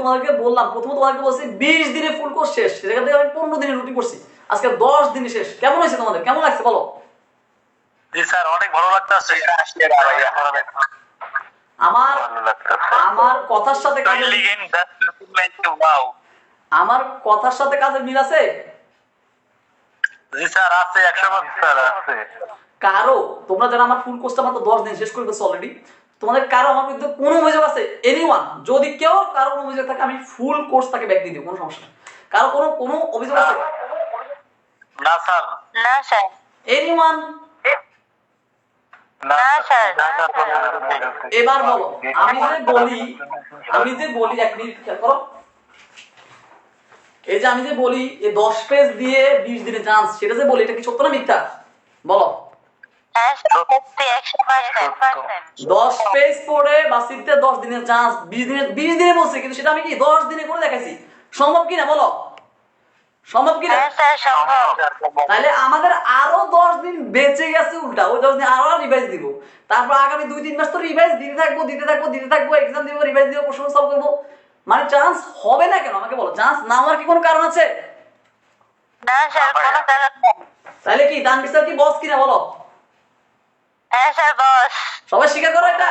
তোমাদেরকে বললাম প্রথমে তোমাদেরকে বলছি বিশ দিনে ফুল কোর্স শেষ। সেখান থেকে আমি পনেরো দিনে রুটি করছি। আজকে দশ দিনে শেষ। কেমন হয়েছে তোমাদের? কেমন লাগছে বলো? জি স্যার অনেক ভালো লাগতেছে। আমার আমার কথার সাথে কাজের. আমার কথার সাথে মিল আছে? জি স্যার আছে একশো স্যার আছে। কারও? তোমরা যারা আমার ফুল কোর্সটা মাত্র দশ দিন শেষ করে ফেলছো অলরেডি তোমাদের কারও আমার বিরুদ্ধে কোনো অভিযোগ আছে এনিওয়ান যদি কেউ কারও কোনো অভিযোগ থাকে আমি ফুল কোর্স তাকে ব্যাক দিয়ে দিব কোনো সমস্যা নেই। কারও কোনো কোনো অভিযোগ আছে? না স্যার। না স্যার। এনিওয়ান না না, স্যার। স্যার। না, স্যার। এবার বলো আমি যে বলি আমি যে বলি এক মিনিট খেয়াল করো। এই যে আমি যে বলি এই দশ পেজ দিয়ে বিশ দিনে চান্স সেটা যে বলি এটা কি সত্য না মিথ্যা? বলো হ্যাঁ স্যার সত্যি একশো পার্সেন্ট পার্সেন্ট দশ পেজ পড়ে বাসিতে দশ দিনের চান্স বিশ দিনের বিশ দিনে বলছে কিন্তু সেটা আমি কি দশ দিনে করে দেখাইছি? সম্ভব কিনা বলো? সম্ভব কিনা? হ্যাঁ তাহলে আমাদের আরও দশ দিন বেঁচে গেছে উল্টা। ওই দশ দিন আরও রিভাইজ দিব। তারপর আগামী দুই তিন মাস তো রিভাইজ দিতে থাকব দিতে থাকব দিতে থাকব এক্সাম দিব রিভাইজ দিব প্রশ্ন সলভ করব। মানে চান্স হবে না কেন? আমাকে বলো চান্স না হওয়ার কি কোনো কারণ আছে? তাহলে কি দান কি বস কিনা বলো? হ্যাঁ স্যার বস। সবাই স্বীকার করো এটা?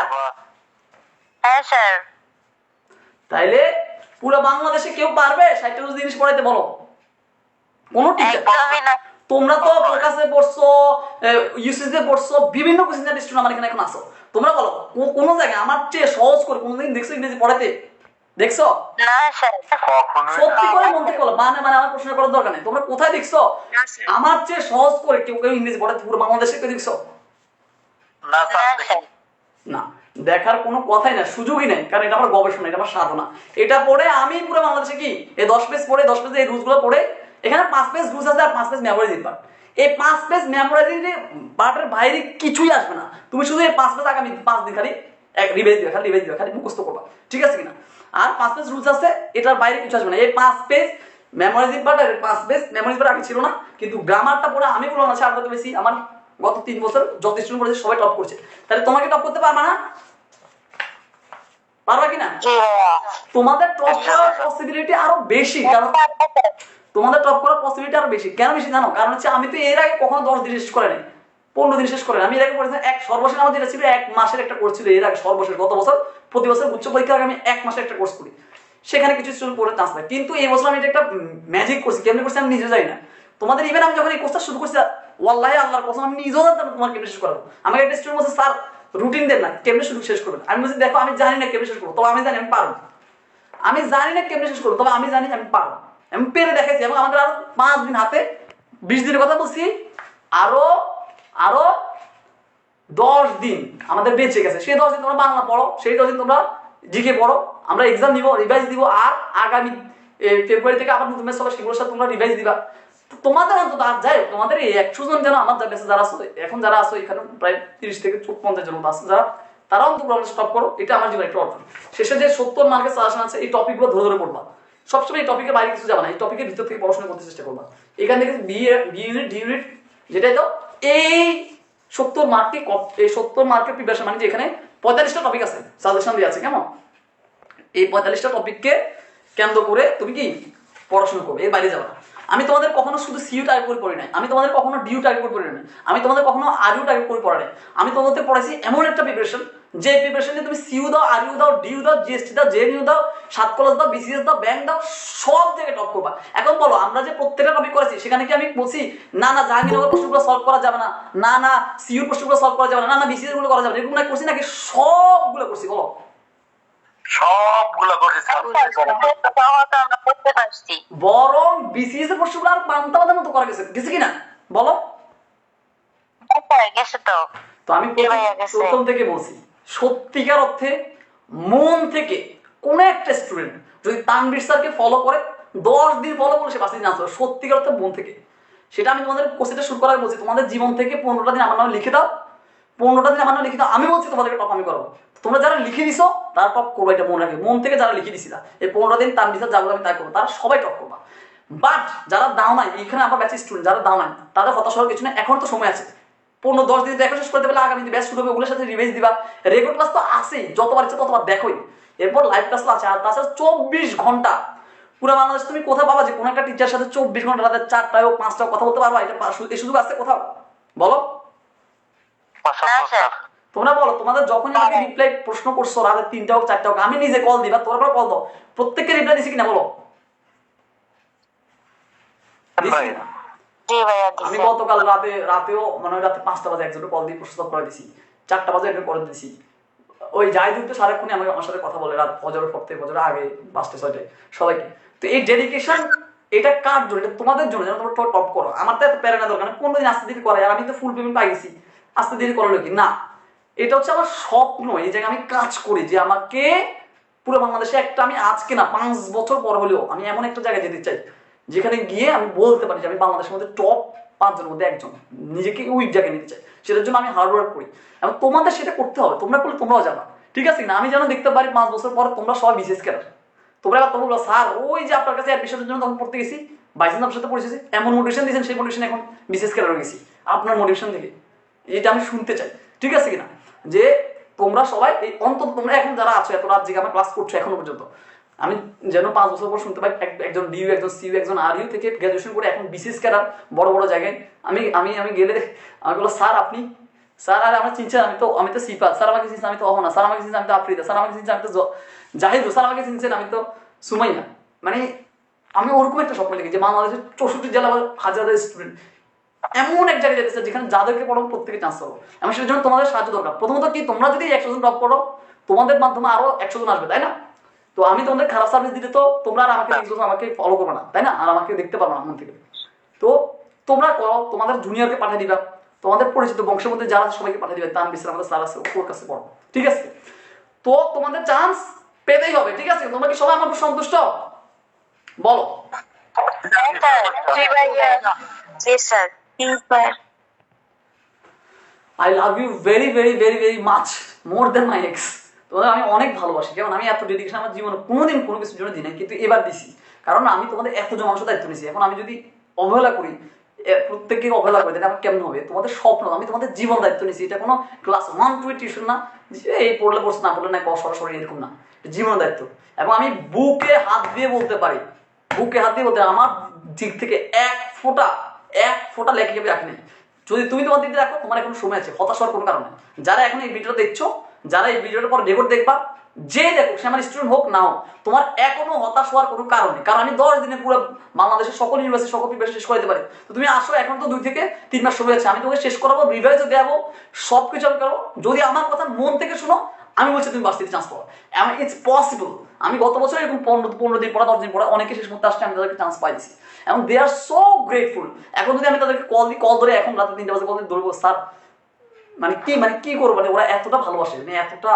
হ্যাঁ স্যার। তাইলে পুরো বাংলাদেশে কেউ পারবে? ষাটটা জিনিস পড়াইতে বলো। কোন টিচার তোমরা তো ফোকাসে পড়ছো ইউসিসে পড়ছো বিভিন্ন কোচিং সেন্টার স্টুডেন্ট আমার এখানে এখন আসো। তোমরা বলো কোন জায়গায় আমার চেয়ে সহজ করে কোনোদিন দেখছ ইংরেজি পড়াতে দেখছ? না স্যার। কখনোই সত্যি করে মন থেকে বলো মানে মানে আমার প্রশ্ন করার দরকার নেই। তোমরা কোথায় দেখছ? আমার চেয়ে সহজ করে কেউ কেউ ইংরেজি পড়াতে পুরো বাংলাদেশে কেউ দেখছ? না না দেখার কোনো কথাই না সুযোগই নেই কারণ এটা আমার গবেষণা এটা আমার সাধনা। এটা পড়ে আমি পুরো বাংলাদেশে কি এই দশ পেজ পড়ে দশ পেজে এই রুলসগুলো পড়ে এখানে পাঁচ পেজ রুলস আছে আর পাঁচ পেজ মেমোরাইজিং পার্ট এই পাঁচ পেজ মেমোরাইজিং পার্টের বাইরে কিছুই আসবে না। তুমি শুধু এই পাঁচ পেজ আগামী পাঁচ দিন খালি এক রিভাইজ দিবে খালি রিভাইজ দিবে খালি মুখস্থ করবা। ঠিক আছে কিনা? আর পাঁচ পেজ রুলস আছে এটার বাইরে কিছু আসবে না। এই পাঁচ পেজ মেমোরাইজিং পার্ট আর পাঁচ পেজ মেমোরাইজ পার্ট আগে ছিল না কিন্তু গ্রামারটা পড়ে আমি পুরো কত বেশি? আমার গত তিন বছর যত স্টুডেন্ট পড়েছে সবাই টপ করছে। তাহলে তোমাকে টপ করতে পারবা না? পারবা কিনা? তোমাদের টপ করার পসিবিলিটি আরও বেশি কারণ তোমাদের টপ করার পসিবিলিটি আরও বেশি। কেন বেশি জানো? কারণ হচ্ছে আমি তো এর আগে কখনো দশ দিন শেষ করে নাই পনেরো দিন শেষ করে নাই। আমি এর আগে পড়েছিলাম এক সর্বশেষ আমার যেটা ছিল এক মাসের একটা কোর্স ছিল এর আগে সর্বশেষ। গত বছর প্রতি বছর উচ্চ পরীক্ষার আগে আমি এক মাসের একটা কোর্স করি। সেখানে কিছু স্টুডেন্ট পড়ে চান্স পায় কিন্তু এই বছর আমি এটা একটা ম্যাজিক করছি কেমনি করছি আমি নিজে জানি না। তোমাদের ইভেন আমি যখন এই কোর্সটা শুরু করছি, ওয়াল্লাহি আল্লাহর কসম, আমি নিজেও জানতাম তোমার কেমনি শেষ করাবো। আমাকে একটা স্টুডেন্ট বলছে, স্যার রুটিন দেন না, কেমনি শুরু শেষ করবেন? আমি বলছি, দেখো, আমি জানি না কেমনি শেষ করব, তবে আমি জানি, আমি পারব। আমি জানি না কেমনে শেষ করব, তবে আমি জানি আমি পারব। আমি পেরে দেখাইছি এবং আমাদের আরও পাঁচ দিন হাতে, বিশ দিনের কথা বলছি, আরও আরও দশ দিন আমাদের বেঁচে গেছে। সেই দশ দিন তোমরা বাংলা পড়ো, সেই দশ দিন তোমরা জিকে পড়ো, আমরা এক্সাম দিব রিভাইজ দিব, আর আগামী ফেব্রুয়ারি থেকে আবার নতুন ম্যাচ হবে, সেগুলোর সাথে তোমরা রিভাইজ দিবা। তোমাদের অন্তত আর যাই তোমাদের এই একশো জন যেন আমার যা যারা আসো এখন যারা আসো এখানে প্রায় তিরিশ থেকে পঞ্চাশ জন আছে, যারা তারাও অন্তত স্টপ করো, এটা আমার জীবনে একটা অর্জন। শেষে যে সত্তর মার্কের সাজেশন আছে, এই টপিকগুলো ধরে ধরে পড়বা। সবসময় এই টপিকের বাইরে কিছু যাবে না, এই টপিকের ভিতর থেকে পড়াশোনা করতে চেষ্টা করবা। এখান থেকে B B unit D unit যেটাই দাও এই সত্তর মার্কে এই সত্তর মার্কের প্রিপারেশন মানে যে এখানে পঁয়তাল্লিশটা টপিক আছে সাজেশন দিয়ে আছে, কেমন? এই পঁয়তাল্লিশটা টপিককে কেন্দ্র করে তুমি কি পড়াশোনা করবে, এর বাইরে যাবে না। আমি তোমাদের কখনো শুধু সিইউ টার্গেট করে পড়ি নাই। আমি তোমাদের কখনো ডিউ টার্গেট করে পড়ি নাই। আমি তোমাদের কখনো আরইউ টার্গেট করে পড়া নাই। আমি তোমাদের পড়াইছি এমন একটা প্রিপারেশন যে প্রিপারেশনে তুমি সিইউ দাও, আরইউ দাও, ডিউ দাও জিএসটি দাও জেএনইউ দাও, সাত কলেজ দাও বিসিএস দাও ব্যাংক দাও, সব জায়গায় টপ করবা। এখন বলো, আমরা যে প্রত্যেকটা টপিক করেছি, সেখানে কি আমি বলছি, না না, জাহাঙ্গীরনগর প্রশ্নগুলো সলভ করা যাবে না না না সিইউ প্রশ্নগুলো সলভ করা যাবে না না বিসিএসগুলো করা যাবে না, এরকম না করছি নাকি সবগুলো করছি, বলো। সবগুলো করছি বরং বিসিএস এর প্রশ্নগুলো আর পান্তা বাঁধার মতো করা গেছে। গেছে কিনা? বলো। হ্যাঁ, গেছে তো। তো আমি। প্রথম থেকে বলছি সত্যিকার অর্থে মন থেকে কোন একটা স্টুডেন্ট যদি তানবীর স্যারকে ফলো করে দশ দিন ফলো করে সে আসবে সত্যিকার অর্থে মন থেকে। সেটা আমি তোমাদের কোর্সটা শুরু করার বলছি। তোমাদের জীবন থেকে পনেরোটা দিন আমার নামে লিখে দাও। পনেরোটা দিন আমার নামে লিখে দাও। আমি বলছি তোমাদেরকে টপ আমি করব। তোমরা যারা লিখে দিছো তারা টপ করব এটা মনে রাখবে। মন থেকে যারা লিখে দিছিলা, এই পনেরো দিন তার দিশা যাব, আমি তাই করব। তারা সবাই টপ করবা। বাট যারা দাও নাই এখানে আমার ব্যাচের স্টুডেন্ট যারা দাও নাই, তাদের হতাশ হওয়ার কিছু না এখন তো সময় আছে। পনেরো, দশ দিন এখন শেষ করতে পারলে আগামী ব্যাচ শুরু হবে, ওগুলোর সাথে রিভাইজ দিবা। রেকর্ড ক্লাস তো আসেই যতবার ইচ্ছে ততবার দেখোই। এরপর লাইভ ক্লাস আছে, আর তাছাড়া চব্বিশ ঘণ্টা। পুরো বাংলাদেশ তুমি কোথাও পাবা যে, কোনো একটা টিচার সাথে চব্বিশ ঘণ্টা রাতে চারটায় হোক, পাঁচটায় কথা বলতে পারবা, এটা এই সুযোগ আছে কোথাও বলো। হ্যাঁ তোমরা বলো তোমাদের যখনই আমাকে রিপ্লাই প্রশ্ন করছ রাতে তিনটা হোক চারটা হোক আমি নিজে কল দিবা তোমরা কল দাও। প্রত্যেককে রিপ্লাই দিছি কিনা বলো? আমি গতকাল রাতে রাতেও মানে ওই রাতে পাঁচটা বাজে কল দিয়ে প্রস্তাব করে দিছি। চারটা বাজে একজন করে দিছি। ওই জাহিদুল তো সারাক্ষণই আমাকে আমার সাথে কথা বলে রাত ফজরের পর থেকে ফজরের আগে পাঁচটা ছয়টায়। সবাইকে। তো এই ডেডিকেশন এটা কার জন্য? এটা তোমাদের জন্য যেন তোমরা টপ করো। আমার তো এত প্যারানা দরকার না পনেরো দিন আস্তে ধীরে করে আর আমি তো ফুল পেমেন্ট পাই গেছি। আস্তে ধীরে করল কি? না। এটা হচ্ছে আমার স্বপ্ন, এই জায়গায় আমি কাজ করি যে আমাকে পুরো বাংলাদেশে একটা আমি আজকে না, পাঁচ বছর পর হলেও আমি এমন একটা জায়গায় যেতে চাই, যেখানে গিয়ে আমি বলতে পারি যে আমি বাংলাদেশের মধ্যে টপ পাঁচজনের মধ্যে একজন, নিজেকে ওই জায়গায় নিতে চাই। সেটার জন্য আমি হার্ড ওয়ার্ক করি। এবং তোমাদের সেটা করতে হবে, তোমরা করলে তোমরাও জানা। ঠিক আছে না আমি যেন দেখতে পারি পাঁচ বছর পর তোমরা সবাই বিশেষ কেনার তোমরা এবার তোমরা স্যার, ওই যে আপনার কাছে অ্যাডমিশনের জন্য তখন পড়তে গেছি বাইসেন্স আপনার সাথে পড়েছি, এমন মোটিভেশন দিয়েছেন, সেই মোটিভেশন এখন বিশেষ কেনার গেছি। আপনার মোটিভেশন থেকে এটা আমি শুনতে চাই। ঠিক আছে কিনা? যে তোমরা সবাই এই অন্তত তোমরা এখন যারা আছো, এত রাত জেগে আমার ক্লাস করছ এখনও পর্যন্ত। আমি যেন পাঁচ বছর পর শুনতে পাই একজন ডিউ একজন সিউ একজন আর ইউ থেকে গ্রাজুয়েশন করে এখন বিশেষ ক্যাডার বড় বড় জায়গায়। আমি আমি আমি গেলে আমি বলো স্যার, আপনি স্যার, আরে, আমরা চিনছেন আমি তো আমি তো সিফা স্যার, আমাকে চিনছেন আমি তো অহনা। স্যার, আমাকে চিনছেন আমি তো আফ্রিদা। স্যার, আমাকে চিনছেন আমি তো জাহিদু, স্যার, আমাকে চিনছেন আমি তো সুমাইয়া। মানে আমি ওরকম একটা স্বপ্ন দেখি যে বাংলাদেশের চৌষট্টি জেলা হাজার স্টুডেন্ট এমন এক জায়গায় যেতে চাই যেখানে যাদেরকে পড়ো প্রত্যেকে চান্স পাবো আমি সেটার জন্য তোমাদের সাহায্য দরকার। প্রথমত কি তোমরা যদি একশো জন ড্রপ করো তোমাদের মাধ্যমে আরও একশো জন আসবে তাই না? তো আমি তোমাদের খারাপ সার্ভিস দিলে তো তোমরা আর আমাকে বছর আমাকে ফলো করবে না তাই না? আর আমাকে দেখতে পারবে না মন থেকে। তো তোমরা করো তোমাদের জুনিয়রকে পাঠিয়ে দিবা। তোমাদের পরিচিত বংশের মধ্যে যারা সবাইকে পাঠিয়ে দিবে। তার বিশ্রাম আমাদের স্যার আছে ওর কাছে পড়ো। ঠিক আছে? তো তোমাদের চান্স পেতেই হবে ঠিক আছে? তোমরা কি সবাই আমার সন্তুষ্ট? বলো। হ্যাঁ জি sir G sir I love you very very very very much more than my ex তোমাদের আমি অনেক ভালোবাসি। কারণ আমি এত ডেডিকেশন আমার জীবনে কোনোদিন কোনো কিছুর জন্য দিই নাই, কিন্তু এবার দিছি। কারণ আমি তোমাদের এত জন মানুষের দায়িত্ব নিয়েছি। এখন আমি যদি অবহেলা করি প্রত্যেককে অবহেলা করি, তাহলে আমার কেমন হবে? তোমাদের স্বপ্ন, আমি তোমাদের জীবন দায়িত্ব নিয়েছি। এটা কোনো ক্লাস ওয়ান টু টিউশন না, যে এই পড়লে পড়ছে, না পড়লে না সরাসরি এরকম না। জীবন দায়িত্ব। এবং আমি বুকে হাত দিয়ে বলতে পারি, বুকে হাত দিয়ে বলতে আমার দিক থেকে এক ফোঁটা এক ফোঁটা লেখে যাবে রাখিনি যদি তুমি তোমার দিকে রাখো তোমার এখন সময় আছে, হতাশ হওয়ার কোনো কারণ নেই। যারা এখন এই ভিডিওটা দেখছ, যারা এই ভিডিওটার পর রেকর্ড দেখবা, যে দেখো সে আমার স্টুডেন্ট হোক না হোক তোমার এখনও হতাশ হওয়ার কোনো কারণ নেই। কারণ আমি দশ দিনে পুরো বাংলাদেশের সকল ইউনিভার্সিটি সকল প্রিপারেশন শেষ করে দিতে পারি। তো তুমি আসো, এখন তো দুই থেকে তিন মাস সময় আছে। আমি তোমাকে শেষ করাবো রিভাইজও দেবো সব কিছু আমি করব। যদি আমার কথা মন থেকে শোনো, আমি বলছি তুমি বাঁচতে চান্স পাবো ইটস পসিবল আমি গত বছর এরকম পনেরো পনেরো দিন পড়া দশ দিন পড়া অনেকে শেষ মুহূর্তে আসছে আমি তাদেরকে চান্স পাইছি এবং দে আর সো গ্রেটফুল এখন যদি আমি তাদেরকে কল দিই কল ধরে এখন রাতে তিনটা বাজে কল দিয়ে ধরবো, স্যার মানে কি মানে কি করব? মানে ওরা এতটা ভালোবাসে মানে এতটা